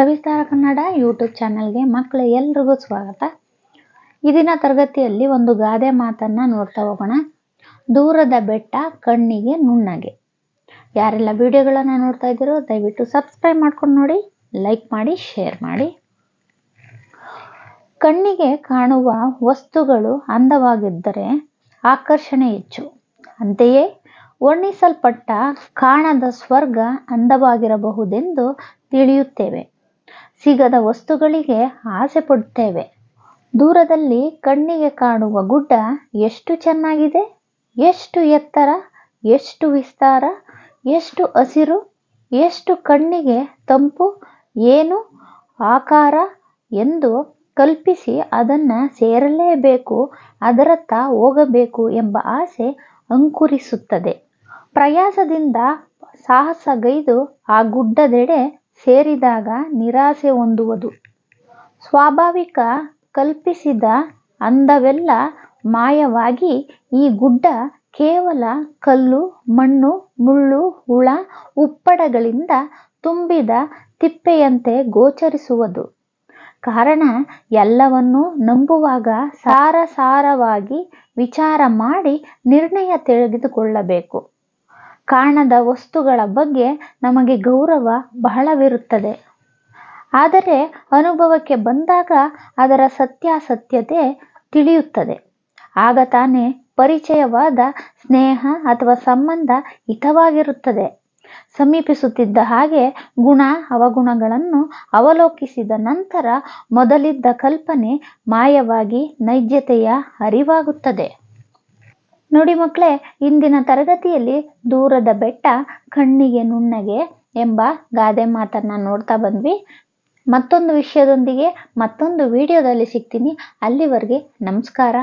ಸವಿಸ್ತಾರ Kannada YouTube ಚಾನಲ್ಗೆ ಮಕ್ಕಳು ಎಲ್ರಿಗೂ ಸ್ವಾಗತ. ಇದಿನ ತರಗತಿಯಲ್ಲಿ ಒಂದು ಗಾದೆ ಮಾತನ್ನ ನೋಡ್ತಾ ಹೋಗೋಣ. ದೂರದ ಬೆಟ್ಟ, ಕಣ್ಣಿಗೆ ನುಣ್ಣಗೆ. ಯಾರೆಲ್ಲ ವಿಡಿಯೋಗಳನ್ನು ನೋಡ್ತಾ ಇದ್ದೀರೋ ದಯವಿಟ್ಟು ಸಬ್ಸ್ಕ್ರೈಬ್ ಮಾಡ್ಕೊಂಡು ನೋಡಿ, ಲೈಕ್ ಮಾಡಿ, ಶೇರ್ ಮಾಡಿ. ಕಣ್ಣಿಗೆ ಕಾಣುವ ವಸ್ತುಗಳು ಅಂದವಾಗಿದ್ದರೆ ಆಕರ್ಷಣೆ ಹೆಚ್ಚು. ಅಂತೆಯೇ ವರ್ಣಿಸಲ್ಪಟ್ಟ ಕಾಣದ ಸ್ವರ್ಗ ಅಂದವಾಗಿರಬಹುದೆಂದು ತಿಳಿಯುತ್ತೇವೆ. ಸಿಗದ ವಸ್ತುಗಳಿಗೆ ಆಸೆ ಪಡುತ್ತೇವೆ. ದೂರದಲ್ಲಿ ಕಣ್ಣಿಗೆ ಕಾಣುವ ಗುಡ್ಡ ಎಷ್ಟು ಚೆನ್ನಾಗಿದೆ, ಎಷ್ಟು ಎತ್ತರ, ಎಷ್ಟು ವಿಸ್ತಾರ, ಎಷ್ಟು ಹಸಿರು, ಎಷ್ಟು ಕಣ್ಣಿಗೆ ತಂಪು, ಏನು ಆಕಾರ ಎಂದು ಕಲ್ಪಿಸಿ ಅದನ್ನು ಸೇರಲೇಬೇಕು, ಅದರತ್ತ ಹೋಗಬೇಕು ಎಂಬ ಆಸೆ ಅಂಕುರಿಸುತ್ತದೆ. ಪ್ರಯಾಸದಿಂದ ಸಾಹಸಗೈದು ಆ ಗುಡ್ಡದೆಡೆ ಸೇರಿದಾಗ ನಿರಾಸೆ ಹೊಂದುವುದು. ಸ್ವಾಭಾವಿಕ ಕಲ್ಪಿಸಿದ ಅಂದವೆಲ್ಲ ಮಾಯವಾಗಿ ಈ ಗುಡ್ಡ ಕೇವಲ ಕಲ್ಲು, ಮಣ್ಣು, ಮುಳ್ಳು, ಹುಳ, ಉಪ್ಪಡಗಳಿಂದ ತುಂಬಿದ ತಿಪ್ಪೆಯಂತೆ ಗೋಚರಿಸುವುದು. ಕಾರಣ ಎಲ್ಲವನ್ನೂ ನಂಬುವಾಗ ಸಾರಸಾರವಾಗಿ ವಿಚಾರ ಮಾಡಿ ನಿರ್ಣಯ ತೆಗೆದುಕೊಳ್ಳಬೇಕು. ಕಾಣದ ವಸ್ತುಗಳ ಬಗ್ಗೆ ನಮಗೆ ಗೌರವ ಬಹಳವಿರುತ್ತದೆ. ಆದರೆ ಅನುಭವಕ್ಕೆ ಬಂದಾಗ ಅದರ ಸತ್ಯಾಸತ್ಯತೆ ತಿಳಿಯುತ್ತದೆ. ಆಗ ತಾನೇ ಪರಿಚಯವಾದ ಸ್ನೇಹ ಅಥವಾ ಸಂಬಂಧ ಹಿತವಾಗಿರುತ್ತದೆ. ಸಮೀಪಿಸುತ್ತಿದ್ದ ಹಾಗೆ ಗುಣ ಅವಗುಣಗಳನ್ನು ಅವಲೋಕಿಸಿದ ನಂತರ ಮೊದಲಿದ್ದ ಕಲ್ಪನೆ ಮಾಯವಾಗಿ ನೈಜತೆಯ ಅರಿವಾಗುತ್ತದೆ. ನೋಡಿ ಮಕ್ಕಳೇ, ಇಂದಿನ ತರಗತಿಯಲ್ಲಿ ದೂರದ ಬೆಟ್ಟ ಕಣ್ಣಿಗೆ ನುಣ್ಣಗೆ ಎಂಬ ಗಾದೆ ಮಾತನ್ನ ನೋಡ್ತಾ ಬಂದ್ವಿ. ಮತ್ತೊಂದು ವಿಷಯದೊಂದಿಗೆ ಮತ್ತೊಂದು ವಿಡಿಯೋದಲ್ಲಿ ಸಿಗ್ತೀನಿ. ಅಲ್ಲಿವರೆಗೆ ನಮಸ್ಕಾರ.